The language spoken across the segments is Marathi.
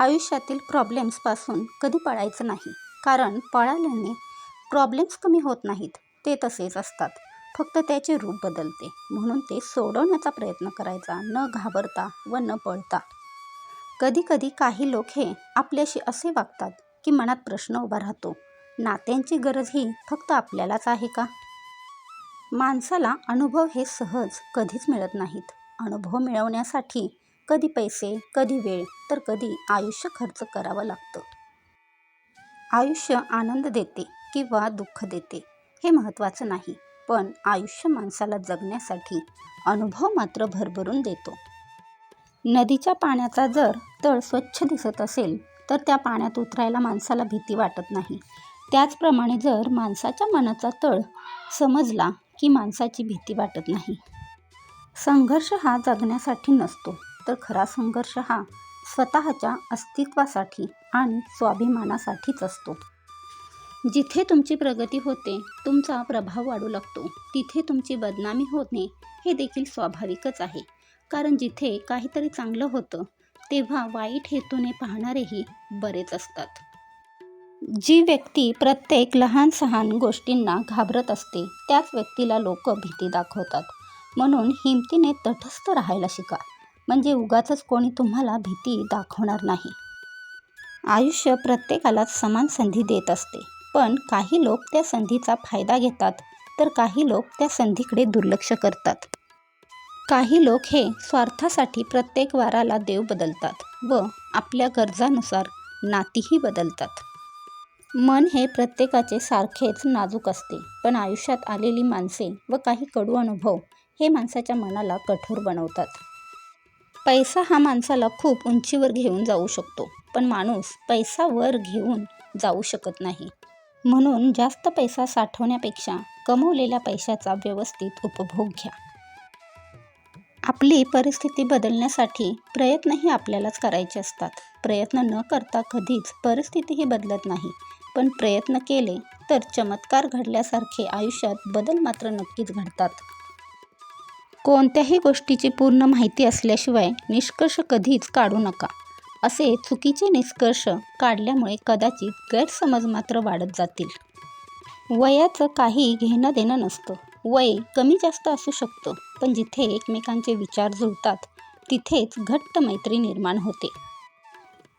आयुष्यातील प्रॉब्लेम्सपासून कधी पळायचं नाही. कारण पळाल्याने प्रॉब्लेम्स कमी होत नाहीत. ते तसेच असतात. फक्त त्याचे रूप बदलते. म्हणून ते सोडवण्याचा प्रयत्न करायचा. न घाबरता व न पळता. कधीकधी काही लोक हे आपल्याशी असे वागतात की मनात प्रश्न उभा राहतो. नात्यांची गरज ही फक्त आपल्यालाच आहे का? माणसाला अनुभव हे सहज कधीच मिळत नाहीत. अनुभव मिळवण्यासाठी कधी पैसे कधी वेळ तर कधी आयुष्य खर्च करावं लागतं. आयुष्य आनंद देते किंवा दुःख देते हे महत्त्वाचं नाही पण आयुष्य माणसाला जगण्यासाठी अनुभव मात्र भरभरून देतो. नदीच्या पाण्याचा जर तळ स्वच्छ दिसत असेल तर त्या पाण्यात उतरायला माणसाला भीती वाटत नाही. त्याचप्रमाणे जर माणसाच्या मनाचा तळ समजला की माणसाची भीती वाटत नाही. संघर्ष हा जगण्यासाठी नसतो तर खरा संघर्ष हा स्वतःच्या अस्तित्वासाठी आणि स्वाभिमानासाठीच असतो. जिथे तुमची प्रगती होते तुमचा प्रभाव वाढू लागतो. तिथे तुमची बदनामी होणे हे देखील स्वाभाविकच आहे. कारण जिथे काहीतरी चांगलं होतं तेव्हा वाईट हेतूने पाहणारेही बरेच असतात. जी व्यक्ती प्रत्येक लहान सहान गोष्टींना घाबरत असते त्याच व्यक्तीला लोक भीती दाखवतात. म्हणून हिमतीने तटस्थ राहायला शिका. म्हणजे उगाचच कोणी तुम्हाला भीती दाखवणार नाही. आयुष्य प्रत्येकालाच समान संधी देत असते. पण काही लोक त्या संधीचा फायदा घेतात तर काही लोक त्या संधीकडे दुर्लक्ष करतात. काही लोक हे स्वार्थासाठी प्रत्येक वाराला देव बदलतात व आपल्या गरजानुसार नातीही बदलतात. मन हे प्रत्येकाचे सारखेच नाजूक असते पण आयुष्यात आलेली माणसे व काही कडू अनुभव हे माणसाच्या मनाला कठोर बनवतात. पैसा हा माणसाला खूप उंचीवर घेऊन जाऊ शकतो पण माणूस पैसा वर घेऊन जाऊ शकत नाही. म्हणून जास्त पैसा साठवण्यापेक्षा कमवलेल्या पैशाचा व्यवस्थित उपभोग घ्या. आपली परिस्थिती बदलण्यासाठी प्रयत्नही आपल्यालाच करायचे असतात. प्रयत्न न करता कधीच परिस्थितीही बदलत नाही. पण प्रयत्न केले तर चमत्कार घडल्यासारखे आयुष्यात बदल मात्र नक्कीच घडतात. कोणत्याही गोष्टीची पूर्ण माहिती असल्याशिवाय निष्कर्ष कधीच काढू नका. असे चुकीचे निष्कर्ष काढल्यामुळे कदाचित गैरसमज मात्र वाढत जातील. वयाचं काही घेणं देणं नसतं. वय कमी जास्त असू शकतं पण जिथे एकमेकांचे विचार जुळतात तिथेच घट्ट मैत्री निर्माण होते.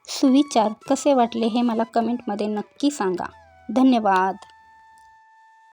सुविचार कसे वाटले हे मला कमेंटमध्ये नक्की सांगा. धन्यवाद.